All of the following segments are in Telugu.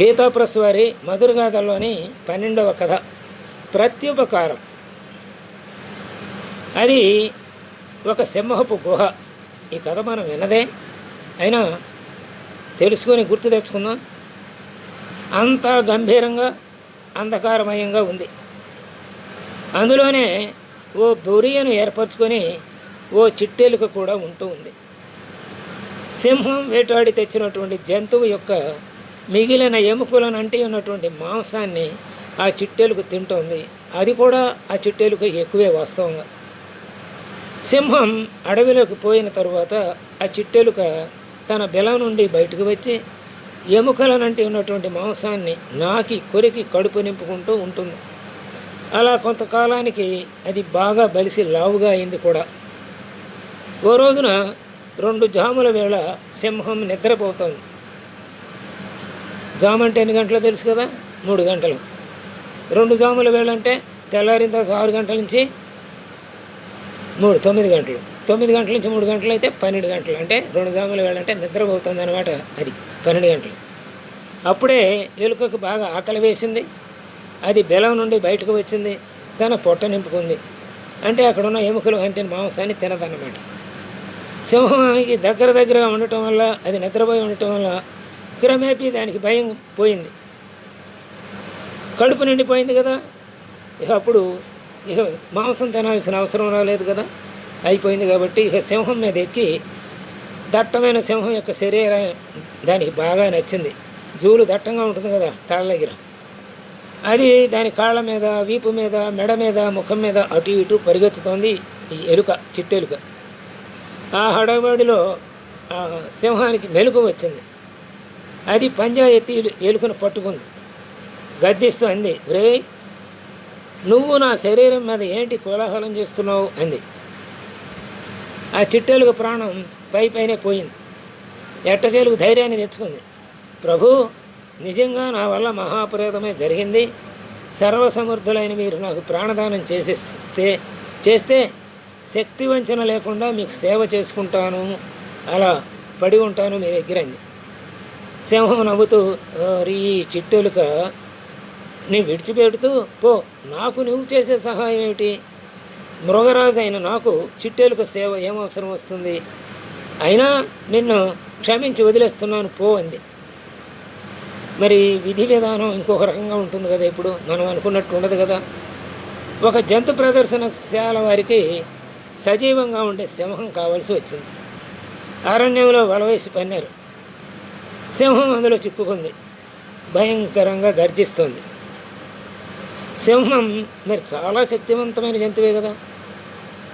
గీతాప్రస్ వారి మధురగాథలోని పన్నెండవ కథ ప్రత్యుపకారం. అది ఒక సింహపు గుహ. ఈ కథ మనం విన్నదే. అయినా తెలుసుకొని గుర్తు తెచ్చుకుందాం. అంతా గంభీరంగా అంధకారమయంగా ఉంది. అందులోనే ఓ బొరియను ఏర్పరచుకొని ఓ చిట్టేలుక కూడా ఉంటూ ఉంది. సింహం వేటాడి తెచ్చినటువంటి జంతువు యొక్క మిగిలిన ఎముకలను అంటి ఉన్నటువంటి మాంసాన్ని ఆ చిట్టెలుకు తింటోంది. అది కూడా ఆ చిట్టెలుకు ఎక్కువే వాస్తవంగా సింహం అడవిలోకి పోయిన తరువాత ఆ చిట్టెలుక తన బెలం నుండి బయటకు వచ్చి ఎముకలనంటి ఉన్నటువంటి మాంసాన్ని నాకి కొరికి కడుపు నింపుకుంటూ ఉంటుంది. అలా కొంతకాలానికి అది బాగా బలిసి లావుగా అయింది కూడా. ఓ రోజున రెండు జాముల వేళ సింహం నిద్రపోతుంది. జాము అంటే ఎన్ని గంటలు తెలుసు కదా? మూడు గంటలు. రెండు జాముల వేళ అంటే తెల్లారిన తర్వాత ఆరు గంటల నుంచి? మూడు తొమ్మిది గంటలు. తొమ్మిది గంటల నుంచి మూడు గంటలు అయితే పన్నెండు గంటలు. అంటే రెండు జాముల వేళ అంటే నిద్రపోతుంది అనమాట అది పన్నెండు గంటలు. అప్పుడే ఎలుకకు బాగా ఆకలి వేసింది. అది బెలం నుండి బయటకు వచ్చింది. తన పొట్ట నింపుకుంది. అంటే అక్కడ ఉన్న ఎముకలు అంటే మాంసాన్ని తినదన్నమాట. సింహానికి దగ్గర దగ్గరగా ఉండటం వల్ల అది నిద్రపోయి ఉండటం వల్ల క్రమేపీ దానికి భయం పోయింది. కడుపు నిండిపోయింది కదా. ఇక అప్పుడు ఇక మాంసం తినాల్సిన అవసరం రాలేదు కదా. అయిపోయింది కాబట్టి ఇక సింహం మీద ఎక్కి దట్టమైన సింహం యొక్క శరీరం దానికి బాగా నచ్చింది. జూలు దట్టంగా ఉంటుంది కదా తల దగ్గర. అది దాని కాళ్ళ మీద వీపు మీద మెడ మీద ముఖం మీద అటు ఇటు పరిగెత్తుతోంది ఈ ఎలుక చిట్టెలుక. ఆ హడాబడిలో ఆ సింహానికి మెలుగు వచ్చింది. అది పంజా ఎత్తి ఎలుకను పట్టుకుంది. గద్దిస్తూ అంది రే నువ్వు నా శరీరం మీద ఏంటి కోలాహలం చేస్తున్నావు? అంది. ఆ చిట్టెలుగు ప్రాణం పై పైనే పోయింది. ఎట్టకేలుగు ధైర్యాన్ని తెచ్చుకుంది. ప్రభు నిజంగా నా వల్ల మహాప్రయోగమే జరిగింది. సర్వసమర్థులైన మీరు నాకు ప్రాణదానం చేసేస్తే చేస్తే శక్తి వంచన లేకుండా మీకు సేవ చేసుకుంటాను. అలా పడి ఉంటాను మీ దగ్గర అంది. సింహం నవ్వుతూ రీ ఈ చిట్టెలుక నీ విడిచిపెడుతూ పో నాకు నువ్వు చేసే సహాయం ఏమిటి? మృగరాజు అయిన నాకు చిట్టెలుక సేవ ఏం అవసరం వస్తుంది? అయినా నిన్ను క్షమించి వదిలేస్తున్నాను పో అంది. మరి విధి విధానం ఇంకొక రకంగా ఉంటుంది కదా ఇప్పుడు. మనం అనుకున్నట్టు ఉండదు కదా. ఒక జంతు ప్రదర్శనశాల వారికి సజీవంగా ఉండే సింహం కావాల్సి వచ్చింది. అరణ్యంలో వలవేసి పన్నారు. సింహం అందులో చిక్కుకుంది. భయంకరంగా గర్జిస్తుంది. సింహం మరి చాలా శక్తివంతమైన జంతువే కదా.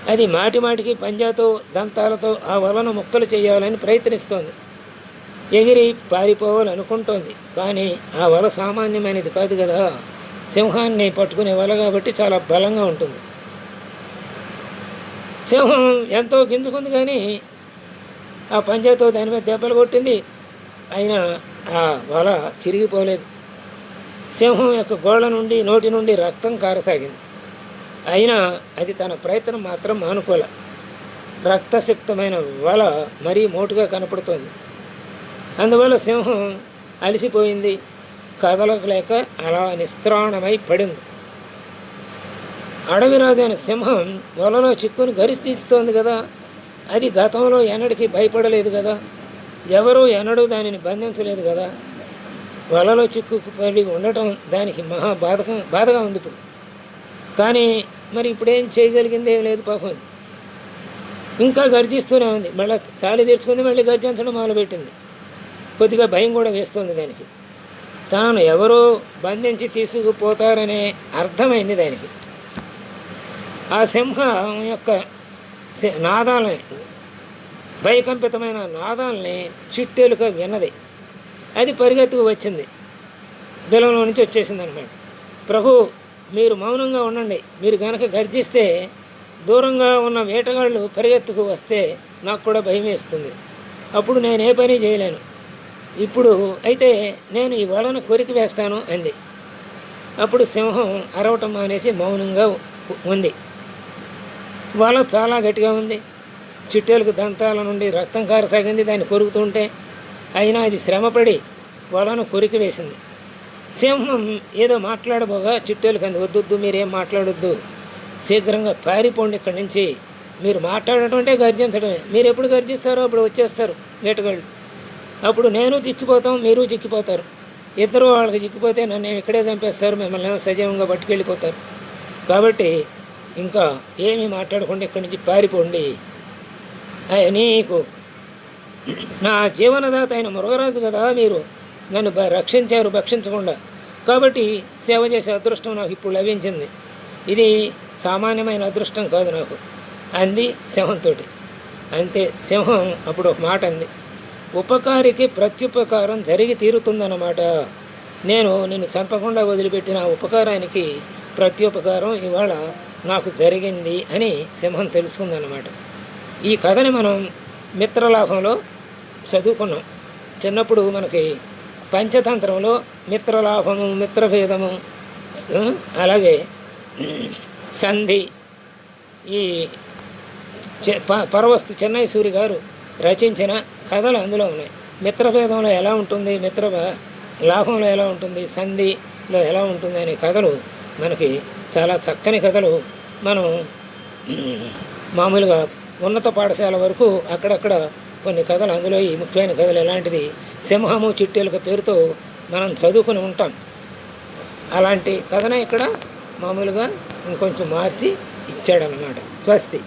అది మాటి మాటికి పంజాతో దంతాలతో ఆ వలను ముక్కలు చేయాలని ప్రయత్నిస్తోంది. ఎగిరి పారిపోవాలనుకుంటోంది. కానీ ఆ వల సామాన్యమైనది కాదు కదా. సింహాన్ని పట్టుకునే వల కాబట్టి చాలా బలంగా ఉంటుంది. సింహం ఎంతో గింజుకుంది కానీ ఆ పంజాతో దాని మీద దెబ్బలు కొట్టింది. అయినా ఆ వల చిరిగిపోలేదు సింహం యొక్క గోళ్ళ నుండి నోటి నుండి రక్తం కారసాగింది. అయినా అది తన ప్రయత్నం మాత్రం మానుకోల రక్తసిక్తమైన వల మరీ మోటుగా కనపడుతోంది. అందువల్ల సింహం అలసిపోయింది. కదలకలేక అలా నిస్త్రాణమై పడింది. అడవిరాజైన సింహం వలలో చిక్కుని గరిస్తీస్తోంది కదా. అది గతంలో ఎన్నటికీ భయపడలేదు కదా. ఎవరూ ఎన్నడూ దానిని బంధించలేదు కదా. వలలో చిక్కుకుపడి ఉండటం దానికి మహా బాధకం బాధగా ఉంది ఇప్పుడు. కానీ మరి ఇప్పుడేం చేయగలిగింది ఏం లేదు పాపం అది. ఇంకా గర్జిస్తూనే ఉంది. మళ్ళీ చాలి తీర్చుకుంది మళ్ళీ గర్జించడం మొదలుపెట్టింది. కొద్దిగా భయం కూడా వేస్తుంది దానికి. తాను ఎవరో బంధించి తీసుకుపోతారనే అర్థమైంది దానికి. ఆ సింహం యొక్క సి- నాదాలని భయకంపితమైన నాదాలని చిట్టేలుగా విన్నది. అది పరిగెత్తుకు వచ్చింది. బిలంలో నుంచి వచ్చేసింది అనమాట ప్రభు మీరు మౌనంగా ఉండండి. మీరు గనక గర్జిస్తే దూరంగా ఉన్న వేటగాళ్ళు పరిగెత్తుకు వస్తే నాకు కూడా భయం వేస్తుంది. అప్పుడు నేను ఏ పని చేయలేను. ఇప్పుడు అయితే నేను ఈ వలను కొరికి వేస్తాను అంది. అప్పుడు సింహం అరవటం మానేసి మౌనంగా ఉంది. వల చాలా గట్టిగా ఉంది. చిట్టేలకు దంతాల నుండి రక్తం కారసాగింది దాన్ని కొరుకుతుంటే అయినా అది శ్రమపడి వలను కొరికి వేసింది. సింహం ఏదో మాట్లాడబోగా చిట్టేలు కంది వద్దొద్దు మీరేం మాట్లాడొద్దు. శీఘ్రంగా పారిపోండి ఇక్కడి నుంచి. మీరు మాట్లాడటం అంటే గర్జించడమే. మీరు ఎప్పుడు గర్జిస్తారో అప్పుడు వచ్చేస్తారు వేటగాళ్ళు. అప్పుడు నేను చిక్కిపోతాం మీరు చిక్కిపోతారు. ఇద్దరు వాళ్ళకి చిక్కిపోతే నన్ను ఇక్కడే చంపేస్తారు మిమ్మల్ని సజీవంగా పట్టుకెళ్ళిపోతారు. కాబట్టి ఇంకా ఏమీ మాట్లాడకుండా ఇక్కడి నుంచి పారిపోండి. నీకు నా జీవనదాత అయిన మురుగరాజు కదా మీరు. నన్ను బ- రక్షించారు భక్షించకుండా. కాబట్టి సేవ చేసే అదృష్టం నాకు ఇప్పుడు లభించింది. ఇది సామాన్యమైన అదృష్టం కాదు నాకు. అంది సింహంతో అంతే సింహం అప్పుడు ఒక మాట అంది. ఉపకారికి ప్రత్యుపకారం జరిగి తీరుతుందన్నమాట. నేను నిన్ను చంపకుండా వదిలిపెట్టిన ఉపకారానికి ప్రత్యుపకారం ఇవాళ నాకు జరిగింది అని సింహం తెలుసుకుందన్నమాట. ఈ కథని మనం మిత్రలాభంలో చదువుకున్నాం. చిన్నప్పుడు మనకి పంచతంత్రంలో మిత్రలాభము మిత్రభేదము అలాగే సంధి ఈ చె- ప- పరవస్తు చెన్నై సూరి గారు రచించిన కథలు అందులో ఉన్నాయి. మిత్రభేదంలో ఎలా ఉంటుంది మిత్ర లాభంలో ఎలా ఉంటుంది సంధిలో ఎలా ఉంటుంది అనే కథలు మనకి చాలా చక్కని కథలు మనం మామూలుగా ఉన్నత పాఠశాల వరకు అక్కడక్కడ కొన్ని కథలు. అందులో ఈ ముఖ్యమైన కథలు ఎలాంటిది? సింహము చిట్టెలుక పేరుతో మనం చదువుకుని ఉంటాం. అలాంటి కథనే ఇక్కడ మామూలుగా ఇంకొంచెం మార్చి ఇచ్చాడనమాట స్వస్తి.